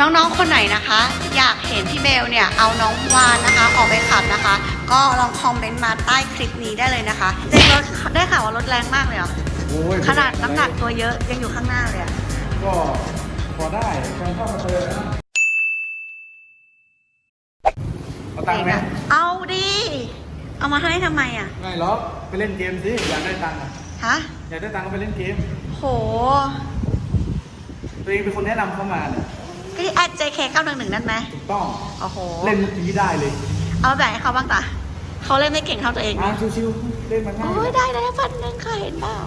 น้องๆ คนไหนนะคะ อยากเห็นพี่เบลเนี่ยเอาน้องวานนะคะออกไปขับนะคะ ก็ลองคอมเมนต์มาใต้คลิปนี้ได้เลยนะคะเจ๊รถได้ข่าวว่ารถแรงมากเลยเหรอโอ้ยขนาดน้ำหนักตัวเยอะยังอยู่ข้างหน้าเลยอะก็พอได้แฟนเข้ามาเติมนะเอาตังค์ไหมเอาดิเอามาให้ทำไมอะไม่หรอกไปเล่นเกมสิอยากได้ตังค์อะฮะอยากได้ตังค์ก็ไปเล่นเกมโหตัวเองเป็นคนแนะนำเข้ามาเนี่ย พี่แอด JK 911นั่นไหมถูกต้องโอ้โห เล่นเมื่อกี้ได้เลย เอาแบ่งให้เขาบ้างตะเขาเล่นไม่เก่งเท่าตัวเองมาชิวๆเล่นมันง่ายโอ้ยได้ได้พันหนึ่งค่ะเห็นเปล่า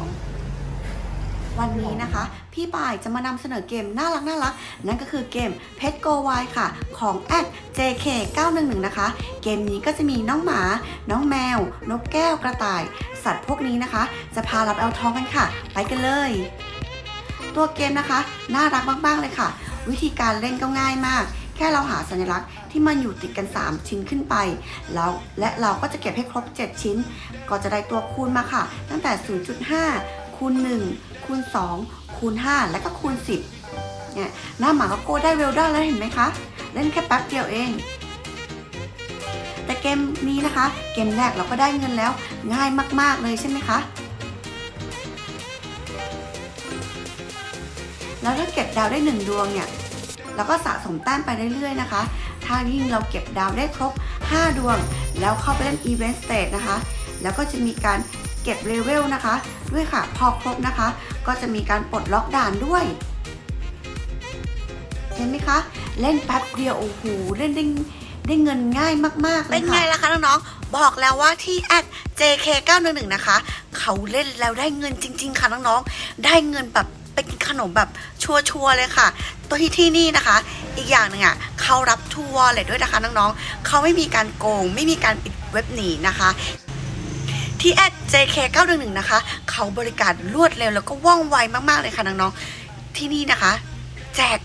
วันนี้นะคะ พี่ป่ายจะมานำเสนอเกมน่ารักน่ารัก นั่นก็คือเกม Pet Go Wild ค่ะ ของแอด JK 911 นะคะ เกมนี้ก็จะมีน้องหมา น้องแมว นกแก้วกระต่าย สัตว์พวกนี้นะคะ จะพาเราไปเอาทองกันค่ะ ไปกันเลย ตัวเกมนะคะ น่ารักมาก ๆ เลยค่ะ วิธีการเล่นก็ง่ายมาก แค่เราหาสัญลักษณ์ที่มันอยู่ติดกัน 3 ชิ้นขึ้นไป แล้วและเราก็จะเก็บให้ครบ 7 ชิ้น ก็จะได้ตัวคูณมาค่ะ ตั้งแต่ 0.5 คูณ 1 คูณ 2 คูณ 5 และก็คูณ 10 เนี่ยหน้าหมาก็โกได้เวได้แล้วเห็นไหมคะ เล่นแค่แป๊บเดียวเองแต่เกมนี้นะคะ เกมแรกเราก็ได้เงินแล้วง่ายมาก ๆ เลยใช่ไหมคะ แล้วถ้าเก็บดาวได้หนึ่งดวงเนี่ยเราก็สะสมแต้มไปเรื่อยๆนะคะถ้ายิ่งเราเก็บดาวได้ครบ 5 ดวง แล้วเข้าไปเล่น Event Stage นะคะ แล้วก็จะมีการเก็บเลเวลนะคะ ด้วยค่ะพอครบนะคะ ก็จะมีการปลดล็อกด่านด้วยเห็นไหมคะ เล่นแป๊บเดียวโอ้โหเล่นได้ได้เงินง่ายมากๆเลยค่ะเป็นไงล่ะคะน้องๆบอกแล้วว่าที่แอด JK911 นะคะ เขาเล่นแล้วได้เงินจริง ๆ ค่ะน้องๆได้เงินแบบ ขนมแบบชัวร์ๆเลยค่ะ ตัวที่ที่นี่นะคะ อีกอย่างหนึ่งอะเขารับทัวร์เลยด้วยนะคะน้องๆเขาไม่มีการโกง ไม่มีการปิดเว็บหนีนะคะที่แอด JK911 นะคะ เขาบริการรวดเร็วแล้วก็ว่องไวมากๆเลยค่ะน้องๆ ที่นี่นะคะ แจก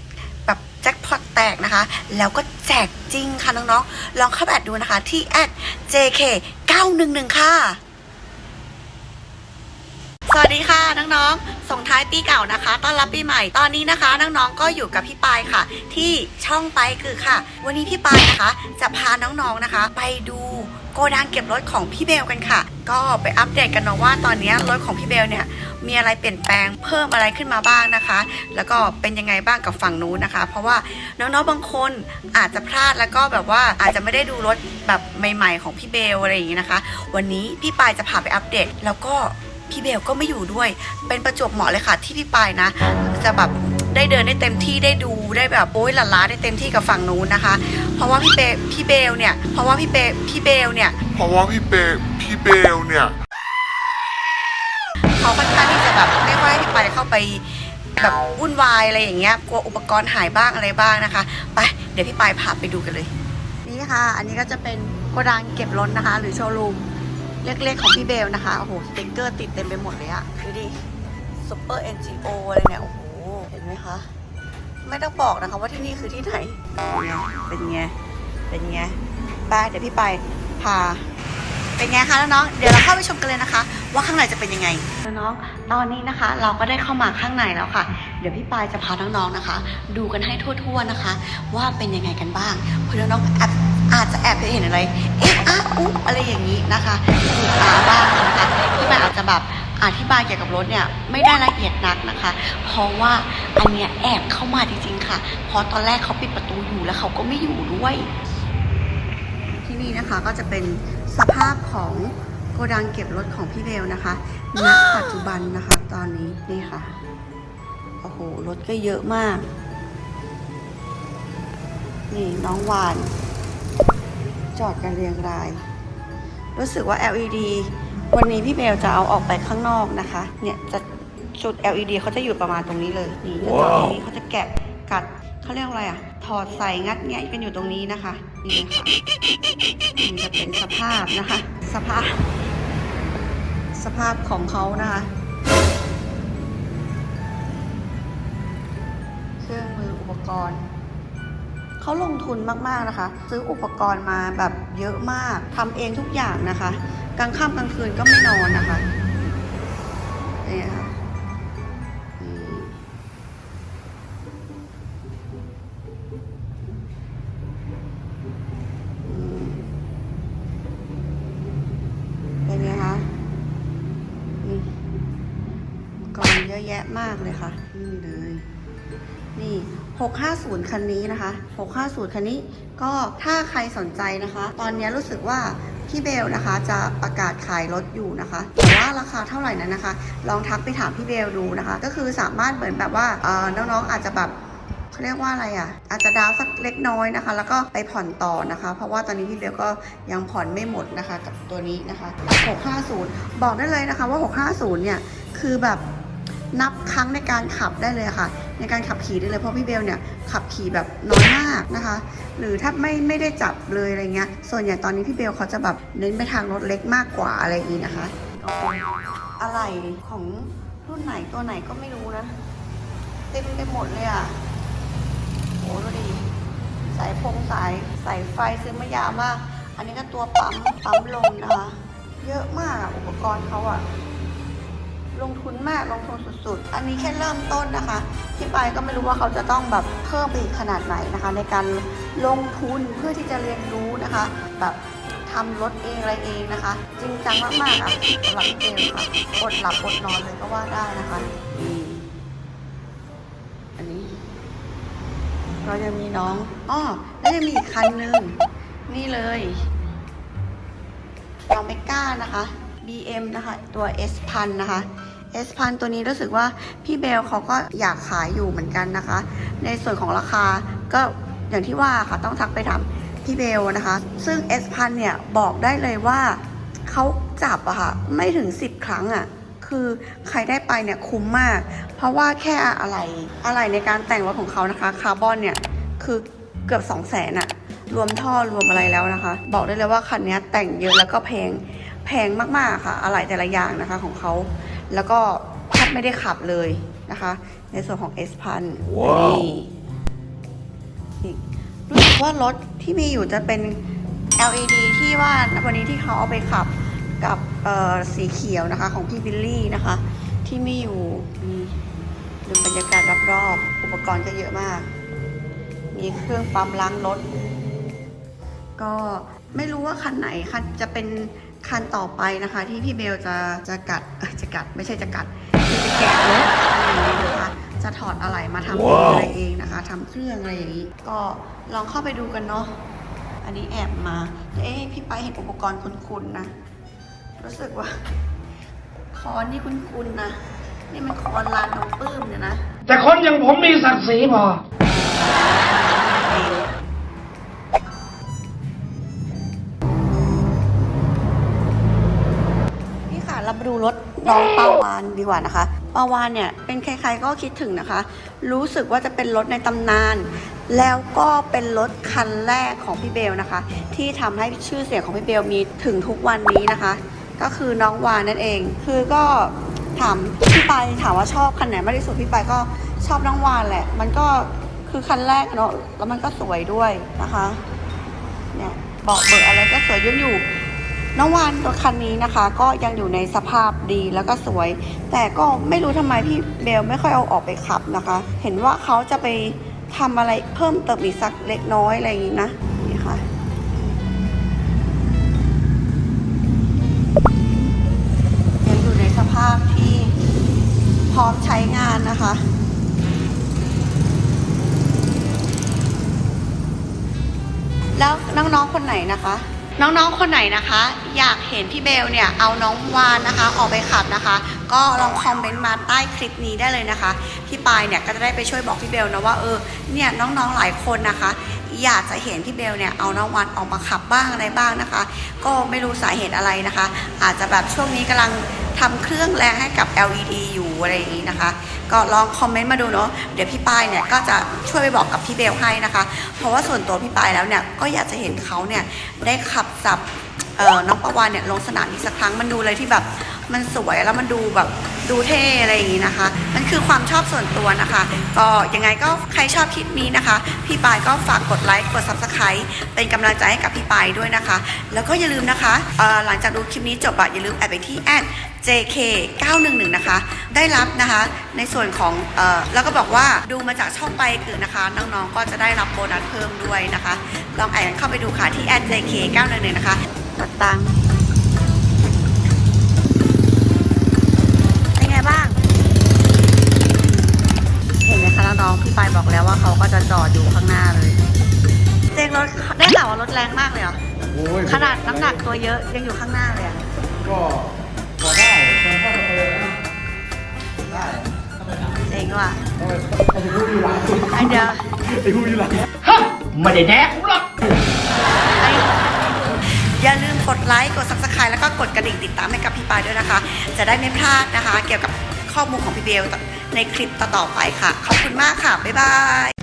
แบบแจ็คพอตแตกนะคะ แล้วก็แจกจริงค่ะน้องๆ ลองเข้าไปแอดดูนะคะที่แอด JK911 ค่ะ สวัสดีค่ะน้องๆ ส่งท้ายปีเก่านะคะ ต้อนรับปีใหม่ ตอนนี้นะคะน้องๆก็อยู่กับพี่ปายค่ะ ที่ช่องไปคือค่ะ วันนี้พี่ปายนะคะ จะพาน้องๆนะคะ ไปดูโกดังเก็บรถของพี่เบลกันค่ะ ก็ไปอัปเดตกันเนาะว่าตอนนี้รถของพี่เบลเนี่ยมีอะไรเปลี่ยนแปลงเพิ่มอะไรขึ้นมาบ้างนะคะ แล้วก็เป็นยังไงบ้างกับฝั่งนู้นนะคะ เพราะว่าน้องๆบางคนอาจจะพลาดแล้วก็แบบว่าอาจจะไม่ได้ดูรถแบบใหม่ ๆ ของพี่เบลอะไรอย่างนี้นะคะ วันนี้พี่ปายจะพาไปอัปเดต แล้วก็ พี่เบลก็ไม่อยู่ด้วย เป็นประจวบเหมาะเลยค่ะที่พี่ปายนะ จะแบบได้เดินได้เต็มที่ได้ดูได้แบบโอ้ยหลาล้าได้เต็มที่กับฝั่งนู้นนะคะ เพราะว่าพี่เบลพี่เบลเนี่ย เพราะว่าพี่เบลพี่เบลเนี่ย เพราะว่าพี่เบลพี่เบลเนี่ยเขาค่อนข้างที่จะแบบไม่ค่อยให้พี่ไปเข้าไปแบบวุ่นวายอะไรอย่างเงี้ยกลัวอุปกรณ์หายบ้างอะไรบ้างนะคะ ไปเดี๋ยวพี่ปายพาไปดูกันเลย นี่ค่ะ อันนี้ก็จะเป็นโกดังเก็บรถนะคะ หรือโชว์รูม เล็กๆของพี่เบลนะคะ โอ้โหสติ๊กเกอร์ติดเต็มไปหมดเลยอะดูดิซูเปอร์ NGO อะไรเนี่ย โอ้โห เห็นไหมคะ ไม่ต้องบอกนะคะว่าที่นี่คือที่ไหน เป็นไง เป็นไงไปเดี๋ยวพี่ไปพาเป็นไงคะน้องๆเดี๋ยวเราเข้าไปชมกันเลยนะคะ ว่าข้างในจะเป็นยังไงน้องๆตอนนี้นะคะ เราก็ได้เข้ามาข้างในแล้วค่ะ เดี๋ยวพี่ปายจะพาน้องๆนะคะ ดูกันให้ทั่วๆนะคะ ว่าเป็นยังไงกันบ้างเพื่อน้องๆแอบ อาจจะแอบไปเห็นอะไร เอ๊ะอะอุ๊อะไรอย่างนี้นะคะถูกตาบ้างนะคะพี่ปายอาจจะแบบอธิบายเกี่ยวกับรถเนี่ยไม่ได้ละเอียดนักนะคะ เพราะว่าอันเนี้ยแอบเข้ามาจริงๆค่ะ เพราะตอนแรกเขาปิดประตูอยู่แล้วเขาก็ไม่อยู่ด้วย ที่นี่นะคะก็จะเป็นสภาพของโกดังเก็บรถของพี่เบลนะคะ ณ ปัจจุบันนะคะ ตอนนี้นี่ค่ะ โอ้โห รถก็เยอะมาก นี่น้องวาน จอดกันเรียงราย รู้สึกว่า LED วันนี้พี่เบลจะเอาออกไปข้างนอกนะคะ เนี่ยจะจุด LED เขาจะอยู่ประมาณตรงนี้เลย นี่จะจอดตรงนี้เขาจะแกะกัดเขาเรียกว่าอะไรอะถอดใส่งัดแงะกันอยู่ตรงนี้นะคะ นี่ค่ะนี่จะเป็นสภาพนะคะ สภาพ สภาพของเขานะคะ เครื่องมืออุปกรณ์ เขาลงทุนมากๆนะคะ ซื้ออุปกรณ์มาแบบเยอะมากทำเองทุกอย่างนะคะ กลางค่ำกลางคืนก็ไม่นอนนะคะเนี่ค่ะเป็นไงคะอุปกรณ์เยอะแยะมากเลยค่ะ นี่เลย นี่ 650 คันนี้นะคะ 650 คันนี้ก็ถ้าใครสนใจนะคะ ตอนนี้รู้สึกว่าพี่เบลนะคะจะประกาศขายรถอยู่นะคะแต่ว่าราคาเท่าไหร่นั้นนะคะ ลองทักไปถามพี่เบลดูนะคะ ก็คือสามารถเหมือนแบบว่าเอ่อน้องๆอาจจะแบบเขาเรียกว่าอะไรอะ อาจจะดาวสักเล็กน้อยนะคะ แล้วก็ไปผ่อนต่อนะคะ เพราะว่าตอนนี้พี่เบลก็ยังผ่อนไม่หมดนะคะ กับตัวนี้นะคะ 650 บอกได้เลยนะคะว่า 650 เนี่ย คือแบบ นับครั้งในการขับได้เลยค่ะ ในการขับขี่ได้เลยเพราะพี่เบลเนี่ยขับขี่แบบน้อยมากนะคะ หรือถ้าไม่ไม่ได้จับเลยอะไรเงี้ยส่วนใหญ่ตอนนี้พี่เบลเขาจะแบบเน้นไปทางรถเล็กมากกว่าอะไรอย่างนี้นะคะอะไรของรุ่นไหนตัวไหนก็ไม่รู้นะ เต็มไปหมดเลยอะโอ้ดูดิสายพงสายสายไฟซื้อมายาวมาก อันนี้ก็ตัวปั๊มปั๊มลมนะคะ เยอะมากอะอุปกรณ์เขาอะ ลงทุนมากลงทุนสุดๆ อันนี้แค่เริ่มต้นนะคะที่ไปก็ไม่รู้ว่าเขาจะต้องแบบเพิ่มไปอีกขนาดไหนนะคะ ในการลงทุนเพื่อที่จะเรียนรู้นะคะ แบบทำรถเองอะไรเองนะคะ จริงจังมากๆอะสำหรับเบลค่ะอดหลับอดนอนเลยก็ว่าได้นะคะอันนี้ก็ยังมีน้องอ้อแล้วยังมีอีกคันหนึ่งนี่เลยเราไม่กล้านะคะ BM นะคะ ตัว S พันนะคะ S พันตัวนี้รู้สึกว่าพี่เบลเขาก็อยากขายอยู่เหมือนกันนะคะ ในส่วนของราคาก็อย่างที่ว่าค่ะต้องทักไปถามพี่เบลนะคะ ซึ่ง S พันเนี่ยบอกได้เลยว่าเขาจับอะค่ะไม่ถึง 10 ครั้งอะคือใครได้ไปเนี่ยคุ้มมาก เพราะว่าแค่อะไรอะไรในการแต่งรถของเขานะคะคาร์บอนเนี่ยคือเกือบ 2 0 0แสนอะรวมท่อรวมอะไรแล้วนะคะ บอกได้เลยว่าคันนี้แต่งเยอะแล้วก็แพง แพงมากๆค่ะอะไรแต่ละอย่างนะคะของเขาแล้วก็แทบไม่ได้ขับเลยนะคะ ในส่วนของ S พันนี่นี่รู้สึกว่ารถที่มีอยู่จะเป็น LED ที่ว่าวันนี้ที่เขาเอาไปขับกับเอ่อสีเขียวนะคะของพี่บิลลี่นะคะ ที่มีอยู่นี่ดูบรรยากาศรอบๆอุปกรณ์ก็เยอะมาก มีเครื่องปั๊มล้างรถ ก็ไม่รู้ว่าคันไหนคันจะเป็น คันต่อไปนะคะที่พี่เบลจะจะกัดเอ้ยจะกัดไม่ใช่จะกัดคือจะแกะรถอะไรอย่างนี้นะคะจะถอดอะไรมาทำเองอะไรเองนะคะทำเครื่องอะไรอย่างนี้ ก็ลองเข้าไปดูกันเนาะอันนี้แอบมาเอ๊ะพี่ไปเห็นอุปกรณ์คุ้นๆนะ รู้สึกว่าคอนนี่คุ้นๆนะนี่มันคอนลานน้องปื้มเนี่ยนะ แต่คนอย่างผมมีศักดิ์ศรีพอ ดูรถน้องปาวานดีกว่านะคะปาวานเนี่ยเป็นใครๆก็คิดถึงนะคะ รู้สึกว่าจะเป็นรถในตำนาน แล้วก็เป็นรถคันแรกของพี่เบลนะคะ ที่ทำให้ชื่อเสียงของพี่เบลมีถึงทุกวันนี้นะคะ ก็คือน้องวานนั่นเอง คือก็ถามพี่ไปถามว่าชอบคันไหนมากที่สุดพี่ไปก็ชอบน้องวานแหละ มันก็คือคันแรกเนาะแล้วมันก็สวยด้วยนะคะเนี่ยเบาะเบิกอะไรก็สวยยังอยู่ น้องวานรถคันนี้นะคะ ก็ยังอยู่ในสภาพดีแล้วก็สวย แต่ก็ไม่รู้ทำไมพี่เบลไม่ค่อยเอาออกไปขับนะคะ เห็นว่าเขาจะไปทำอะไรเพิ่มเติมอีกสักเล็กน้อยอะไรอย่างนี้นะนี่ค่ะยังอยู่ในสภาพที่พร้อมใช้งานนะคะแล้วน้องๆคนไหนนะคะ น้องๆ คนไหนนะคะ อยากเห็นพี่เบลเนี่ยเอาน้องวานนะคะ ออกไปขับนะคะ ก็ลองคอมเมนต์มาใต้คลิปนี้ได้เลยนะคะ พี่ปายเนี่ยก็จะได้ไปช่วยบอกพี่เบลนะว่าเออเนี่ยน้องๆหลายคนนะคะ อยากจะเห็นพี่เบลเนี่ยเอาน้องวานออกมาขับบ้างอะไรบ้างนะคะ ก็ไม่รู้สาเหตุอะไรนะคะ อาจจะแบบช่วงนี้กำลังทำเครื่องแรงให้กับ LED อยู่อะไรอย่างนี้นะคะ ก็ลองคอมเมนต์มาดูเนาะเดี๋ยวพี่ปายเนี่ยก็จะช่วยไปบอกกับพี่เบลให้นะคะ เพราะว่าส่วนตัวพี่ปายแล้วเนี่ยก็อยากจะเห็นเขาเนี่ยได้ขับสับน้องประวานเนี่ยลงสนามอีกสักครั้งมันดูเลยที่แบบมันสวยแล้วมันดูแบบ ดูเท่อะไรอย่างนี้นะคะ มันคือความชอบส่วนตัวนะคะ ก็ยังไงก็ใครชอบคลิปนี้นะคะ พี่ปายก็ฝากกดไลค์กด subscribe เป็นกำลังใจให้กับพี่ปายด้วยนะคะ แล้วก็อย่าลืมนะคะหลังจากดูคลิปนี้จบอะอย่าลืมแอดไปที่แอด JK 911 นะคะ ได้รับนะคะ ในส่วนของเอ่อแล้วก็บอกว่าดูมาจากช่องไปคือนะคะ น้องๆ ก็จะได้รับโบนัสเพิ่มด้วยนะคะ ลองแอดเข้าไปดูค่ะที่แอด JK 911 นะคะ ตัดตังค์ น้องพี่ปายบอกแล้วว่าเขาก็จะจอดอยู่ข้างหน้าเลย เจงรถได้ข่าวว่ารถแรงมากเลยเหรอ โอ้ยขนาดน้ำหนักตัวเยอะยังอยู่ข้างหน้าเลยอะก็พอได้พอเข้าไปเลยนะได้เจ๋งว่ะทำไมไอ้ผู้อยู่หลังไอเดียวไอ้ผู้อยู่หลังฮะไม่ได้แดกกูหรอกไอ้อย่าลืมกดไลค์ กด subscribe แล้วก็กดกระดิ่งติดตามให้กับพี่ปายด้วยนะคะ จะได้ไม่พลาดนะคะ เกี่ยวกับ ข้อมูลของพี่เบลในคลิปต่อๆไปค่ะ ขอบคุณมากค่ะ บ๊ายบาย